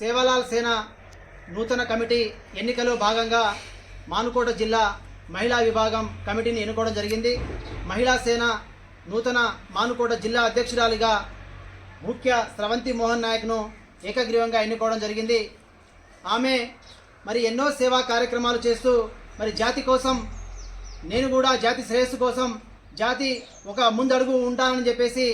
సేవలాల్ సేన నూతన కమిటీ ఎన్నికలో భాగంగా మానుకోట జిల్లా మహిళా విభాగం కమిటీని ఎన్నుకోవడం జరిగింది. మహిళా సేన నూతన మానుకోట జిల్లా అధ్యక్షురాలిగా ముఖ్య స్రవంతి మోహన్ నాయక్ను ఏకగ్రీవంగా ఎన్నుకోవడం జరిగింది. ఆమె మరి ఎన్నో సేవా కార్యక్రమాలు చేస్తూ మరి జాతి కోసం నేను కూడా జాతి శ్రేయస్సు కోసం జాతి ఒక ముందడుగు ఉంటానని చెప్పేసి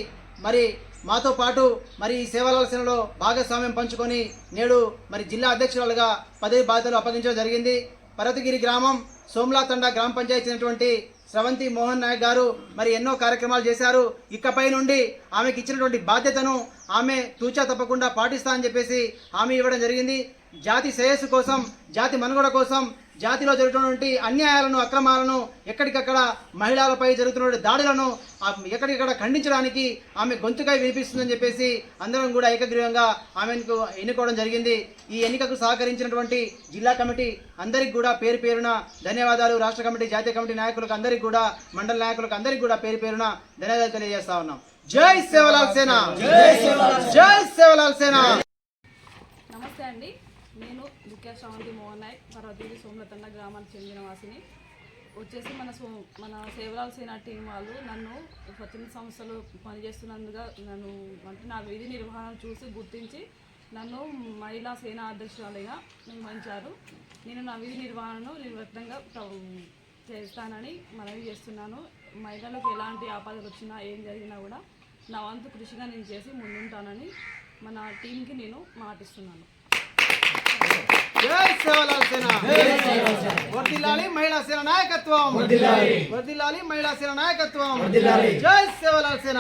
మరి మాతో పాటు మరి ఈ సేవల భాగస్వామ్యం పంచుకొని నేడు మరి జిల్లా అధ్యక్షురాలుగా పదవి బాధ్యతలు అప్పగించడం జరిగింది. పర్వతగిరి గ్రామం సోమ్లాతండ గ్రామ పంచాయతీ చెందినటువంటి స్రవంతి మోహన్ నాయక్ గారు మరి ఎన్నో కార్యక్రమాలు చేశారు. ఇకపై నుండి ఆమెకి ఇచ్చినటువంటి బాధ్యతను ఆమె తూచా తప్పకుండా పాటిస్తా అని చెప్పేసి హామీ ఇవ్వడం జరిగింది. జాతి శ్రేయస్సు కోసం జాతి మనుగడ కోసం జాతిలో జరుగుతున్నటువంటి అన్యాయాలను అక్రమాలను ఎక్కడికక్కడ మహిళలపై జరుగుతున్న దాడులను ఎక్కడికక్కడ ఖండించడానికి ఆమె గొంతుకై వినిపిస్తుందని చెప్పేసి అందరం కూడా ఏకగ్రీవంగా ఆమెకు ఎన్నుకోవడం జరిగింది. ఈ ఎన్నికకు సహకరించినటువంటి జిల్లా కమిటీ అందరికి కూడా పేరు పేరున ధన్యవాదాలు. రాష్ట్ర కమిటీ జాతీయ కమిటీ నాయకులకు అందరికి కూడా మండల నాయకులకు అందరికి కూడా పేరు పేరున ధన్యవాదాలు తెలియజేస్తా ఉన్నాం. జై సేవలాల్ సేన! జై సేవలాల్ సేన! నమస్తే అండి. నేను దుక్కా శ్రావంతి మోహన్ నాయక్ పర్వతగిరి సోమలతండ గ్రామానికి చెందిన వాసిని. వచ్చేసి మన సో మన సేవరాల సేన టీం వాళ్ళు నన్ను స్వచ్ఛంద సంస్థలు పనిచేస్తున్నందుగా నన్ను అంటే నా విధి నిర్వహణ చూసి గుర్తించి నన్ను మహిళా సేనా అధ్యక్షురాలిగా నిర్మించారు నేను నా విధి నిర్వహణను నిర్వర్తంగా చేస్తానని మనవి చేస్తున్నాను. మహిళలకు ఎలాంటి ఆపదలు వచ్చినా ఏం జరిగినా కూడా నా వంతు కృషిగా నేను చేసి ముందుంటానని మన టీంకి నేను మాటిస్తున్నాను. సేవలాల్ సేన. వర్దిల్లాలి మహిళా సేన నాయకత్వం. వర్దిల్లాలి మహిళా సేన నాయకత్వం. జై సేవలాల్ సేన.